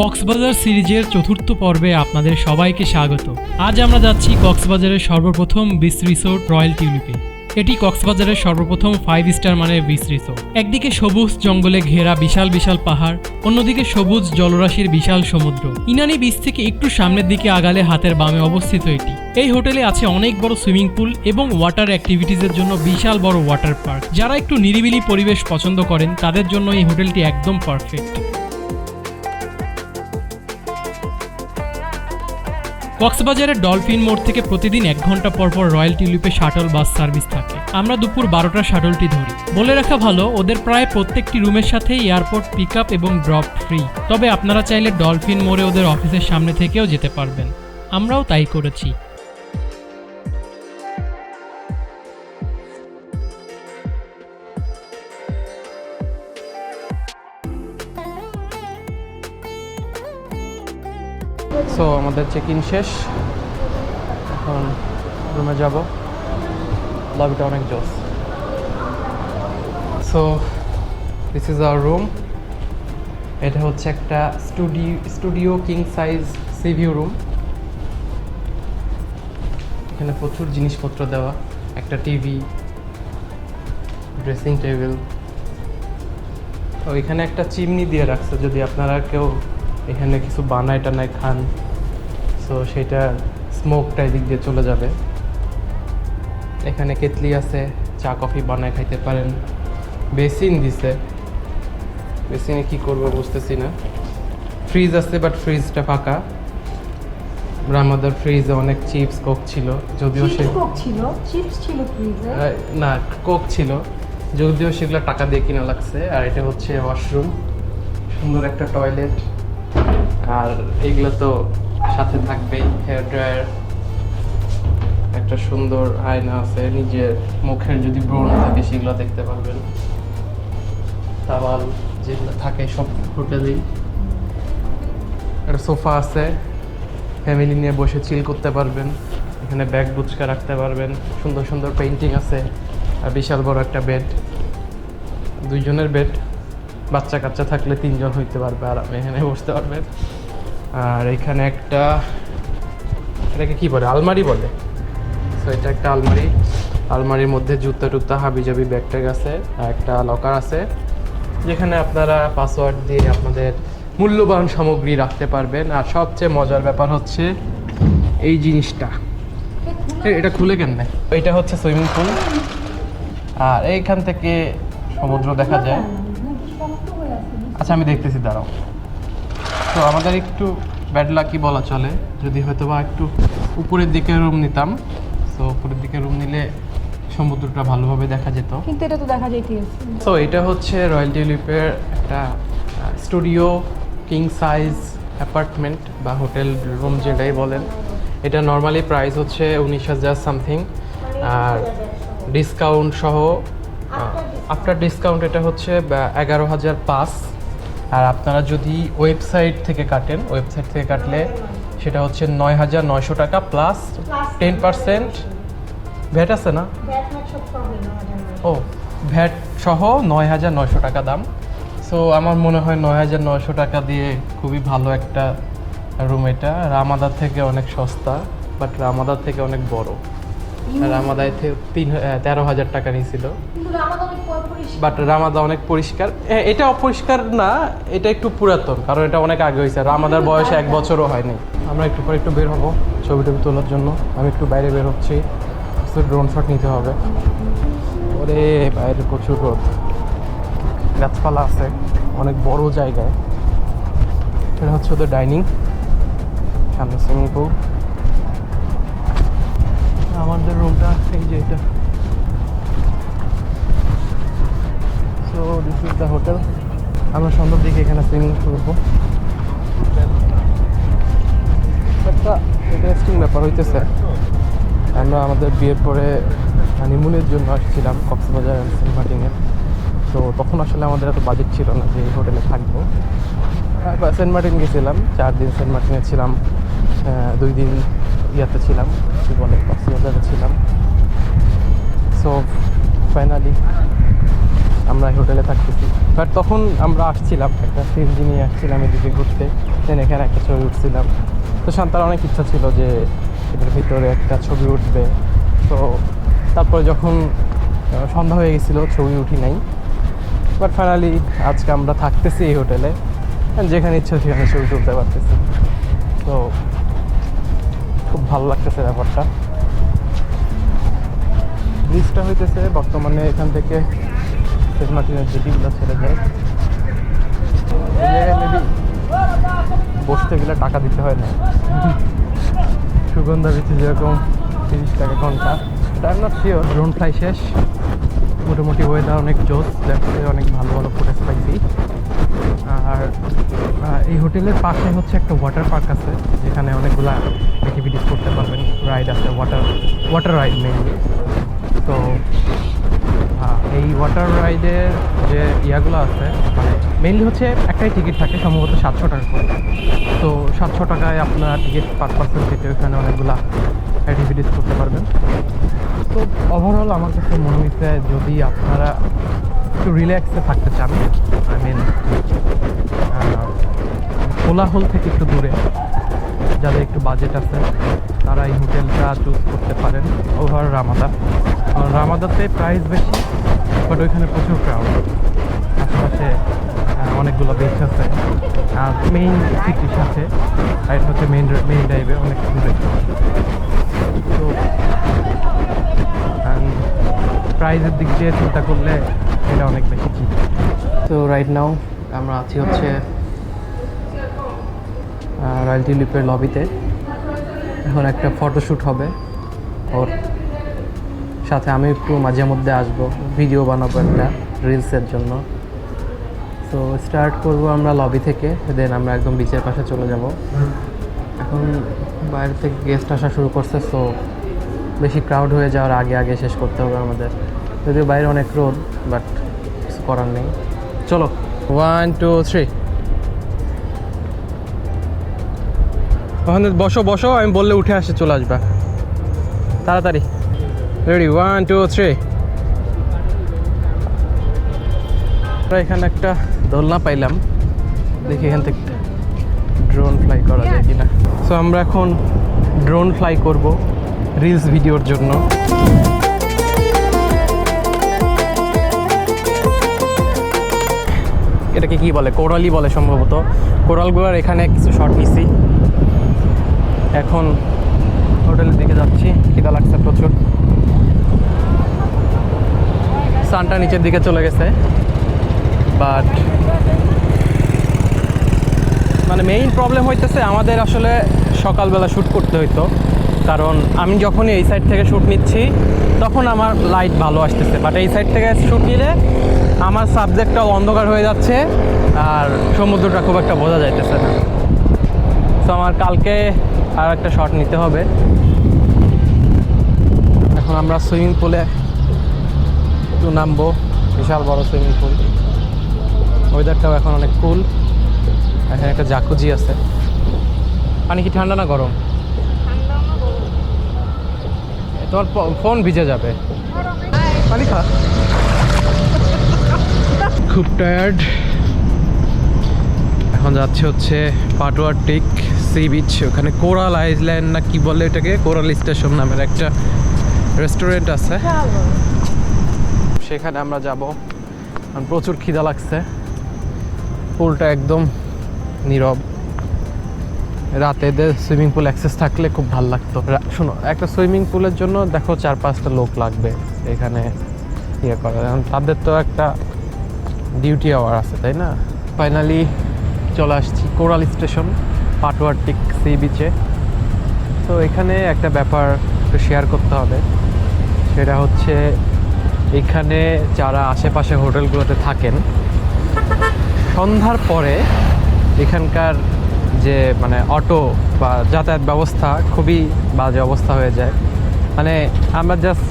কক্সবাজার সিরিজের চতুর্থ পর্বে আপনাদের সবাইকে স্বাগত। আজ আমরা যাচ্ছি কক্সবাজারের সর্বপ্রথম বিচ রিসোর্ট রয়্যাল টিউলিপে। এটি কক্সবাজারের সর্বপ্রথম ফাইভ স্টার মানের বিচ রিসোর্ট। একদিকে সবুজ জঙ্গলে ঘেরা বিশাল বিশাল পাহাড়, অন্যদিকে সবুজ জলরাশির বিশাল সমুদ্র। ইনানি বিচ থেকে একটু সামনের দিকে আগালে হাতের বামে অবস্থিত এটি। এই হোটেলে আছে অনেক বড় সুইমিং পুল এবং ওয়াটার অ্যাক্টিভিটিজের জন্য বিশাল বড় ওয়াটার পার্ক যারা একটু নিরিবিলি পরিবেশ পছন্দ করেন, তাদের জন্য এই হোটেলটি একদম পারফেক্ট কক্সবাজারের ডলফিন মোড় থেকে প্রতিদিন এক ঘণ্টা পরপর পর রয়্যাল টিউলিপে শাটল বাস সার্ভিস থাকে। আমরা দুপুর বারোটা শাটলটি ধরি। বলে রাখা ভালো, ওদের প্রায় প্রত্যেকটি রুমের সাথে এয়ারপোর্ট পিক আপ এবং ড্রপ ফ্রি। তবে আপনারা চাইলে ডলফিন মোড়ে ওদের অফিসের সামনে থেকেও যেতে পারবেন। আমরাও তাই করেছি। আমাদের চেক ইন শেষ। এখন রুমে যাব। লবিটা অনেক জোস। So this is our room এটা হচ্ছে একটা studio studio king size sea view room এখানে প্রচুর জিনিসপত্র দেওয়া। একটা টিভি ড্রেসিং টেবিল তো এখানে একটা চিমনি দিয়ে রাখছে। যদি আপনারা কেউ এখানে কিছু বানায় টানায় খান সো সেটা স্মোকটা এদিক দিয়ে চলে যাবে। এখানে কেতলি আছে চা কফি বানায় খাইতে পারেন। বেসিন দিছে। বেসিনে কি করব বুঝতেছি না। ফ্রিজ আছে বাট ফ্রিজটা ফাঁকা। আমাদের ফ্রিজে অনেক চিপস কোক ছিল। যদিও সে কোক ছিল? চিপস ছিল ফ্রিজে না কোক ছিল। যদিও সেগুলো টাকা দিয়ে কিনা লাগছে। আর এটা হচ্ছে ওয়াশরুম সুন্দর একটা টয়লেট আর এইগুলো তো সাথে থাকবে হেয়ার ড্রায়ার একটা সুন্দর আয়না আছে, নিজের মুখের যদি ব্রণ থাকে সেগুলো দেখতে পারবেন। তাওয়াল যেগুলো থাকে সব হোটেলেই। একটা সোফা আছে ফ্যামিলি নিয়ে বসে চিল করতে পারবেন, এখানে ব্যাগ বুচকা রাখতে পারবেন, সুন্দর সুন্দর পেন্টিং আছে, আর বিশাল বড় একটা বেড দুইজনের বেড বাচ্চা কাচ্চা থাকলে তিনজন হইতে পারবে আর আপনি এখানে বসতে পারবেন। আর এখানে একটা, এটাকে কি বলে? আলমারি বলে। সো এটা একটা আলমারি। আলমারির মধ্যে জুতা টুতা হাবি জাবি ব্যাগ ট্যাগ আছে, আর একটা লকার আছে, যেখানে আপনারা পাসওয়ার্ড দিয়ে আপনাদের মূল্যবান সামগ্রী রাখতে পারবেন। আর সবচেয়ে মজার ব্যাপার হচ্ছে এই জিনিসটা। এটা খুলে কেন এটা হচ্ছে সুইমিং পুল। আর এইখান থেকে সমুদ্র দেখা যায়। আচ্ছা আমি দেখতেছি, দাঁড়াও। তো আমাদের একটু ব্যাড লাকি বলা চলে। যদি হয়তো বা একটু উপরের দিকে রুম নিতাম তো উপরের দিকে রুম নিলে সমুদ্রটা ভালোভাবে দেখা যেত। কিন্তু এটা তো দেখা যাইতেছে সো এটা হচ্ছে রয়্যাল টিউলিপের একটা স্টুডিও কিং সাইজ অ্যাপার্টমেন্ট বা হোটেল রুম যেটাই বলেন। এটা নর্মালি প্রাইস হচ্ছে উনিশ হাজার সামথিং আর ডিসকাউন্ট সহ আফটার ডিসকাউন্ট এটা হচ্ছে এগারো হাজার পাঁচ। আর আপনারা যদি ওয়েবসাইট থেকে কাটেন ওয়েবসাইট থেকে কাটলে সেটা হচ্ছে নয় হাজার নয়শো টাকা প্লাস টেন পার্সেন্ট ভ্যাট আছে না? ও ভ্যাট সহ নয় হাজার নয়শো টাকা দাম। সো আমার মনে হয় নয় হাজার নয়শো টাকা দিয়ে খুবই ভালো একটা রুম এটা। রামাদার থেকে অনেক সস্তা বাট রামাদার থেকে অনেক বড়। রামাদায় থেকে তিন তেরো হাজার টাকা নিয়েছিল। বাট রামাদা অনেক পরিষ্কার। এটা অপরিষ্কার না এটা একটু পুরাতন কারণ এটা অনেক আগে হয়েছে। রামাদার বয়স এক বছরও হয়নি। আমরা একটু পরে একটু বের হব ছবি টবি তোলার জন্য। আমি একটু বাইরে বের হচ্ছি। ড্রোন শট নিতে হবে। ওরে বাইরে প্রচুর রোদ। গাছপালা আছে অনেক বড় জায়গায়। এটা হচ্ছে ওদের ডাইনিং সামনে সুইমিং পুল আমাদের রুমটা এই যে এটা। So this is the hotel আমরা সন্ধ্যার দিকে এখানে সুইমিং করব। একটা ইন্টারেস্টিং ব্যাপার হইতেছে। আমরা আমাদের বিয়ের পরে হানিমুনের জন্য আসছিলাম কক্সবাজার সেন্ট মার্টিনে তো তখন আসলে আমাদের এত বাজেট ছিল না যে এই হোটেলে থাকব। সেন্ট মার্টিন গেছিলাম। চার দিন সেন্ট মার্টিনে ছিলাম দুই দিন ইয়াতে ছিলাম কী বলে কক্সবাজারে ছিলাম। সো ফাইনালি আমরা হোটেলে থাকতেছি। বাট তখন আমরা আসছিলাম, একটা সিএনজি নিয়ে আসছিলাম এদিকে ঘুরতে। দেন এখানে একটা ছবি উঠছিলাম। তো শান্তার অনেক ইচ্ছা ছিল যে এটার ভিতরে একটা ছবি উঠবে। তো তারপরে যখন সন্ধ্যা হয়ে গেছিল, ছবি উঠি নাই। বাট ফাইনালি আজকে আমরা থাকতেছি এই হোটেলে যেখানে ইচ্ছা, সেখানে ছবি তুলতে পারতেছি। তো খুব ভালো লাগতেছে ব্যাপারটা। ব্রিজটা হইতেছে, বর্তমানে এখান থেকে সেন্ট ছেড়ে যায় বসতে গেলে টাকা দিতে হয় না। সুগন্ধা বিচে যেরকম তিরিশ টাকা ঘণ্টা I am not sure drone fly শেষ। মোটামুটি ওয়েদার অনেক জোস দেখতে অনেক ভালো ভালো ফুটেজ পাইছি। আর এই হোটেলের পাশে হচ্ছে একটা ওয়াটার পার্ক আছে, যেখানে অনেকগুলা অ্যাক্টিভিটিস করতে পারবেন। রাইড আছে ওয়াটার ওয়াটার রাইড মেইনলি তো এই ওয়াটার রাইডের যে ইয়াগুলো আছে মানে মেইনলি হচ্ছে একটাই টিকিট থাকে, সম্ভবত সাতশো টাকা করে। তো সাতশো টাকায় আপনার টিকিট পার পার্সেন্ট কেটে ওখানে অনেকগুলা অ্যাক্টিভিটিস করতে পারবেন। তো ওভারঅল আমার কাছে মনে হয়েছে যদি আপনারা একটু রিল্যাক্সে থাকতে চান। আই মিন কোলাহল থেকে একটু দূরে। যাদের একটু বাজেট আছে, তারা এই হোটেলটা চুজ করতে পারেন ওভার রামাদা আর রামাদাতে প্রাইস বেশি বাট ওইখানে প্রচুর ক্রাউড আশেপাশে অনেকগুলো বেঞ্চ আছে। আর মেইন সিটির সাথে এটা হচ্ছে মেইন মেইন ড্রাইভে অনেক দূরে। তো প্রাইজের দিক দিয়ে চিন্তা করলে এটা অনেক বেশি চিপ তো রাইট নাও আমরা আছি হচ্ছে রয়্যাল টিউলিপের লবিতে এখন একটা ফটোশ্যুট হবে। ওর সাথে আমি একটু মাঝে মধ্যে আসব। ভিডিও বানাবো একটা রিলসের জন্য। তো স্টার্ট করব আমরা লবি থেকে দেন আমরা একদম বিচের পাশে চলে যাব। এখন বাইরে থেকে গেস্ট আসা শুরু করছে সো বেশি ক্রাউড হয়ে যাওয়ার আগে আগে শেষ করতে হবে আমাদের। যদিও বাইরে অনেক রোদ বাট করার নেই। চলো। ওয়ান টু থ্রি ওখানে বসো বসো, আমি বললে উঠে আসে, চলে আসবা। তাড়াতাড়ি। রেডি ওয়ান টু থ্রি এখানে একটা দোলনা পাইলাম। দেখি এখান থেকে ড্রোন ফ্লাই করা যায় কিনা। সো আমরা এখন ড্রোন ফ্লাই করব রিলস ভিডিওর জন্য। এটাকে কি বলে? কোরালি বলে সম্ভবত। কোরালগুলোর এখানে কিছু শট নিছি। এখন হোটেলের দিকে যাচ্ছি। খিদা লাগছে প্রচুর। সানটা নিচের দিকে চলে গেছে। বাট মানে মেইন প্রবলেম হইতেছে আমাদের আসলে সকালবেলা শ্যুট করতে হইতো। কারণ আমি যখনই এই সাইড থেকে শ্যুট নিচ্ছি, তখন আমার লাইট ভালো আসতেছে। বাট এই সাইড থেকে শ্যুট নিলে আমার সাবজেক্টটা অন্ধকার হয়ে যাচ্ছে আর সমুদ্রটা খুব একটা বোঝা যাইতেছে না। তো আমার কালকে আর একটা শট নিতে হবে। এখন আমরা সুইমিং পুলে একটু নামবো। বিশাল বড় সুইমিং পুল ওয়েদারটাও এখন অনেক কুল এখানে একটা জাকুজি আছে। পানি কি ঠান্ডা না গরম? তোমার ফোন ভিজে যাবে। পানি খা। খুব টায়ার্ড এখন যাচ্ছে হচ্ছে পাটোয়ার টেক সি বিচ, ওখানে কোরাল আইল্যান্ড না কি বলে এটাকে? কোরাল স্টেশন নামের একটা রেস্টুরেন্ট আছে। সেখানে আমরা যাব। কারণ প্রচুর খিদা লাগছে। পুলটা একদম নীরব। রাতে সুইমিং পুল অ্যাক্সেস থাকলে খুব ভালো লাগতো। শোনো, একটা সুইমিং পুলের জন্য দেখো চার পাঁচটা লোক লাগবে এখানে ইয়ে করা তাদের তো একটা ডিউটি আওয়ার আছে, তাই না? ফাইনালি চলে আসছি কোরাল স্টেশন, পাটুয়ারটিক সি বিচে তো এখানে একটা ব্যাপার একটু শেয়ার করতে হবে। সেটা হচ্ছে, এখানে যারা আশেপাশে হোটেলগুলোতে থাকেন, সন্ধ্যার পরে এখানকার যে মানে অটো বা যাতায়াত ব্যবস্থা খুবই বাজে অবস্থা হয়ে যায়। মানে আমরা জাস্ট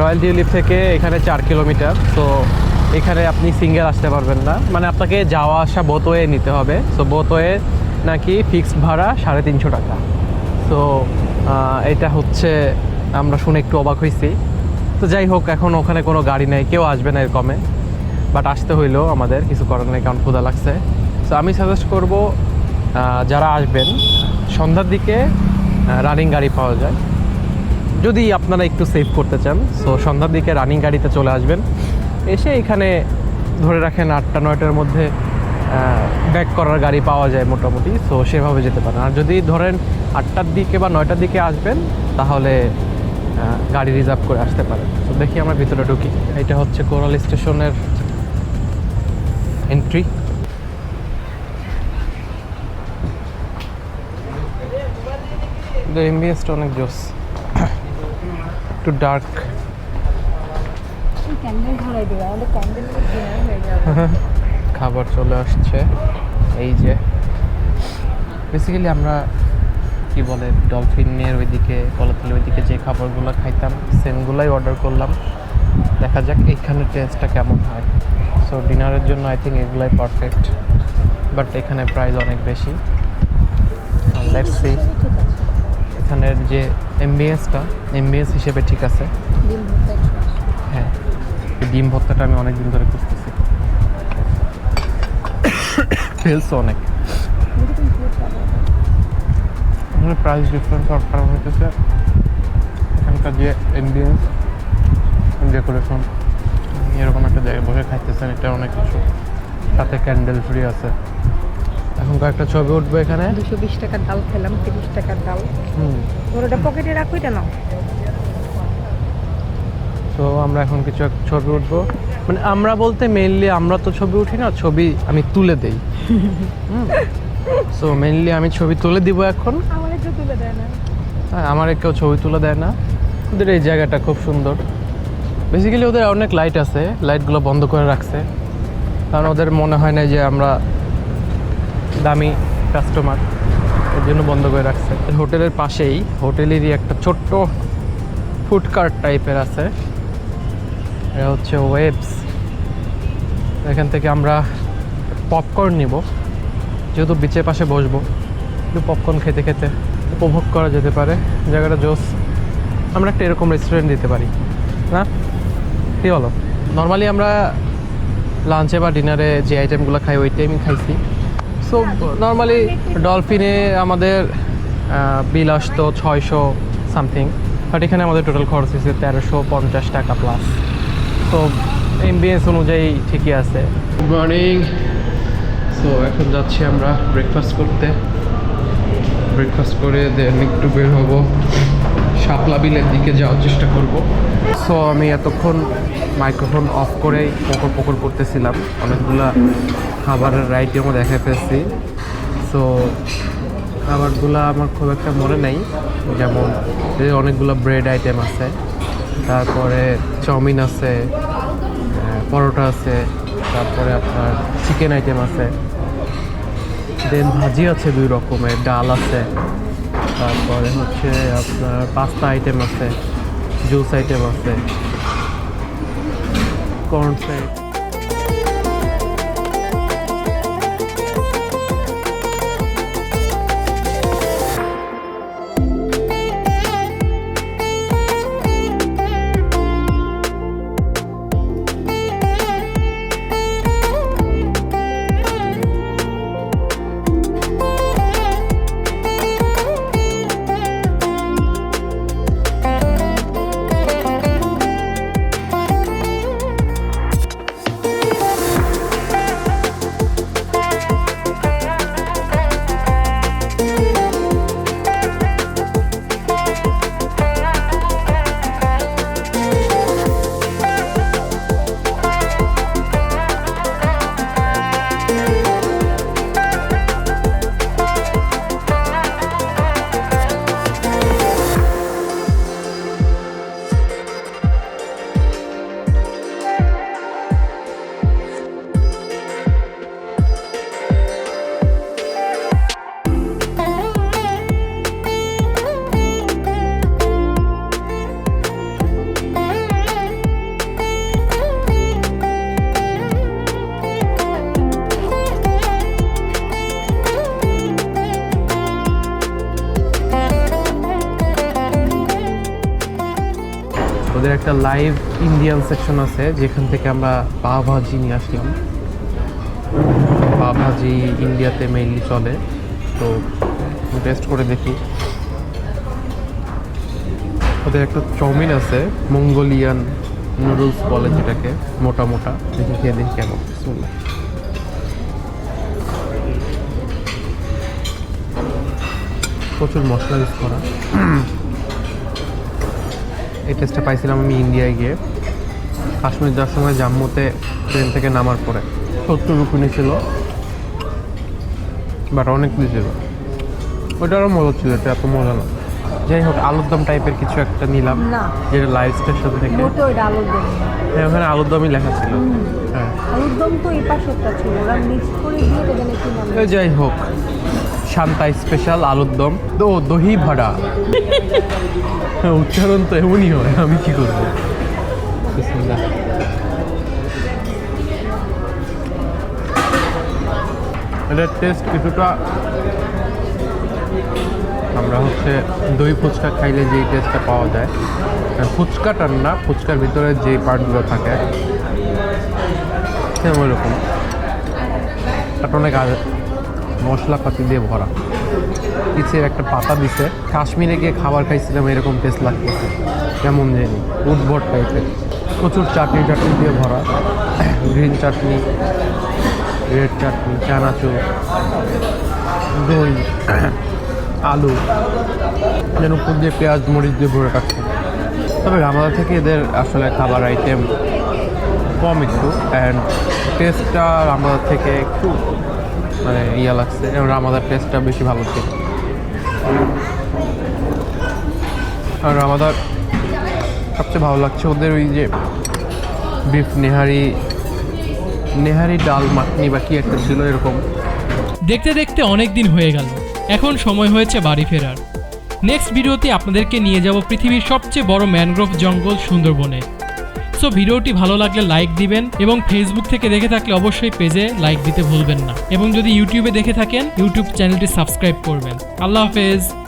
রয়্যাল টিউলিপ থেকে এখানে চার কিলোমিটার তো এখানে আপনি সিঙ্গেল আসতে পারবেন না। মানে আপনাকে যাওয়া আসা বোতওয়ে নিতে হবে। তো বোতওয়ে নাকি ফিক্সড ভাড়া সাড়ে তিনশো টাকা। তো এটা হচ্ছে আমরা শুনে একটু অবাক হয়েছি তো যাই হোক, এখন ওখানে কোনো গাড়ি নেই, কেউ আসবে না এর কমে বাট আসতে হইলেও আমাদের কিছু করার নেই, কারণ ক্ষুধা লাগছে। তো আমি সাজেস্ট করব যারা আসবেন, সন্ধ্যার দিকে রানিং গাড়ি পাওয়া যায়। যদি আপনারা একটু সেভ করতে চান সো সন্ধ্যার দিকে রানিং গাড়িতে চলে আসবেন। এসে এখানে ধরে রাখেন আটটা, নয়টার মধ্যে ব্যাক করার গাড়ি পাওয়া যায় মোটামুটি সো সেভাবে যেতে পারেন। আর যদি ধরেন আটটার দিকে বা নয়টার দিকে আসবেন, তাহলে গাড়ি রিজার্ভ করে আসতে পারেন। তো দেখি আমরা ভিতরে ঢুকি। এটা হচ্ছে কোরাল স্টেশনের এন্ট্রি এমবিএসটা অনেক জোস। একটু ডার্ক ক্যান্ডেল ধরাই দেবে আমাদের ক্যান্ডেল হয়ে যাবে। খাবার চলে আসছে। এই যে বেসিক্যালি আমরা কি বলে ডলফিনের ওইদিকে কলাতলের ওইদিকে যে খাবারগুলো খাইতাম সেমগুলাই অর্ডার করলাম। দেখা যাক এইখানে টেস্টটা কেমন হয়। সো ডিনারের জন্য আই থিঙ্ক এগুলাই পারফেক্ট বাট এখানে প্রাইস অনেক বেশি। লেটস সি এখানের যে এমবিএসটা এমবিএস হিসেবে ঠিক আছে। ডিম ভর্তাটা আমি অনেক দিন ধরে খুঁজতেছি। ফেলছে অনেক। প্রাইস ডিফারেন্স হওয়ার কারণ হইতেছে। এখানকার যে এমবিয়েন্স ডেকোরেশন এরকম একটা জায়গায় বসে খাইতেছেন এটা অনেক কিছু। সাথে ক্যান্ডেল ফ্রি আছে। এখন কয়েকটা ছবি উঠবে এখানে। দুশো বিশ টাকার ডাল খেলাম তিরিশ টাকার ডাল। হুম। ওটা পকেটে রাখো এটা নাও। তো আমরা এখন কিছু এক ছবি উঠবো। মানে আমরা বলতে মেইনলি আমরা তো ছবি উঠি না ছবি আমি তুলে দেই। সো মেইনলি আমি ছবি তুলে দিব এখন। আমার একটু তুলে দেয় না। হ্যাঁ আমার কেউ ছবি তুলে দেয় না। ওদের এই জায়গাটা খুব সুন্দর। বেসিক্যালি ওদের অনেক লাইট আছে লাইটগুলো বন্ধ করে রাখছে। কারণ ওদের মনে হয় না যে আমরা দামি কাস্টমার এর জন্য বন্ধ করে রাখছে। হোটেলের পাশেই হোটেলেরই একটা ছোট্ট ফুড কার্ট টাইপের আছে। এটা হচ্ছে ওয়েবস। এখান থেকে আমরা পপকর্ন নিব। যেহেতু বিচের পাশে বসবো, একটু পপকর্ন খেতে খেতে উপভোগ করা যেতে পারে। জায়গাটা জোস। আমরা একটা এরকম রেস্টুরেন্ট দিতে পারি। না? কী বলো? নর্মালি আমরা লাঞ্চে বা ডিনারে যে আইটেমগুলো খাই, ওই টাইমই খাইছি। সো নর্মালি ডলফিনে আমাদের বিল আসতো ছয়শো সামথিং বাট এখানে আমাদের টোটাল খরচ হয়েছে তেরোশো পঞ্চাশ টাকা প্লাস তো এমবিএস অনুযায়ী ঠিকই আছে। গুড মর্নিং সো এখন যাচ্ছি আমরা ব্রেকফাস্ট করতে। ব্রেকফাস্ট করে দেন একটু বের হব। শাপলা বিলের দিকে যাওয়ার চেষ্টা করব। সো আমি এতক্ষণ মাইক্রোফোন অফ করেই পকর পকর করতেছিলাম। অনেকগুলা খাবারের আইটেমও দেখা পেয়েছি সো খাবারগুলো আমার খুব একটা মনে নেই। যেমন অনেকগুলো ব্রেড আইটেম আছে। তারপরে চাউমিন আছে আহ, পরোটা আছে তারপরে আপনার চিকেন আইটেম আছে। দেন ভাজি আছে দুই রকমের ডাল আছে তারপরে হচ্ছে আপনার পাস্তা আইটেম আছে জুস আইটেম আছে কর্ন সাইড একটা লাইভ ইন্ডিয়ান সেকশন আছে, যেখান থেকে আমরা পা ভাজি নিয়ে আসলাম। পা ভাজি ইন্ডিয়াতে মেইনলি চলে, তো টেস্ট করে দেখি। ওদের একটা চাউমিন আছে, মঙ্গোলিয়ান নুডলস বলে যেটাকে, মোটা মোটা। দেখি খেয়ে দেখি কেমন। প্রচুর মশলা ইউজ করা। এই টেস্টটা পাইছিলাম আমি ইন্ডিয়ায় গিয়ে। কাশ্মীর যাওয়ার সময় জাম্মুতে ট্রেন থেকে নামার পরে। সত্তর রুকুনি ছিল বাট অনেক কিছু ছিল ওইটা আরও মজা ছিল এটা এত মজা না। যাই হোক আলুর দম টাইপের কিছু একটা নিলাম। যেটা লাইভ স্টেশন থেকে। হ্যাঁ ওখানে আলুর দমই লেখা ছিল। হ্যাঁ। আলুর দম তো এই পাশেরটা ছিল। ওরা মিক্স করে দিয়ে তো জানে কি নাম তো যাই হোক। শান্তা স্পেশাল আলুর দম। তো দহি ভাড়া। হ্যাঁ, উচ্চারণ তো এমনই হয় আমি কি করব। এটার টেস্ট কিছুটা আমরা হচ্ছে দই ফুচকা খাইলে যেই টেস্টটা পাওয়া যায়। ফুচকাটার না ফুচকার ভিতরে যে পার্টগুলো থাকে হ্যাঁ ওইরকম। একটা অনেক মশলাপাতি দিয়ে ভরা। নিচে একটা পাতা দিছে। কাশ্মীরে গিয়ে খাবার খাইছিলাম, এরকম টেস্ট লাগতেছে। কেমন জানি, উদ্ভট টাইপের প্রচুর চাটনি চাটনি দিয়ে ভরা। গ্রিন চাটনি রেড চাটনি, চানাচুর, দই, আলু। যেন উপর দিয়ে পেঁয়াজ, মরিচ দিয়ে ভরে রাখছে। তবে রামাদা থেকে এদের আসলে খাবার আইটেম কম একটু। অ্যান্ড টেস্টটা রামাদার থেকে একটু মানে ইয়া লাগছে রামাদার টেস্টটা বেশি ভালো ছিল। আর রামাদার সবচেয়ে ভালো লাগছে ওদের ওই যে বিফ নেহারি নেহারি ডাল মাখনি বা কি একটা ছিল এরকম। দেখতে দেখতে অনেক দিন হয়ে গেল, এখন সময় হয়েছে বাড়ি ফেরার। নেক্সট ভিডিওতে আপনাদেরকে নিয়ে যাব পৃথিবীর সবচেয়ে বড় ম্যানগ্রোভ জঙ্গল সুন্দরবনে। সো ভিডিওটি ভালো লাগলে লাইক দিবেন এবং ফেসবুক থেকে দেখে থাকলে অবশ্যই পেজে লাইক দিতে ভুলবেন না। এবং যদি ইউটিউবে দেখে থাকেন, ইউটিউব চ্যানেলটি সাবস্ক্রাইব করবেন। আল্লাহ হাফেজ।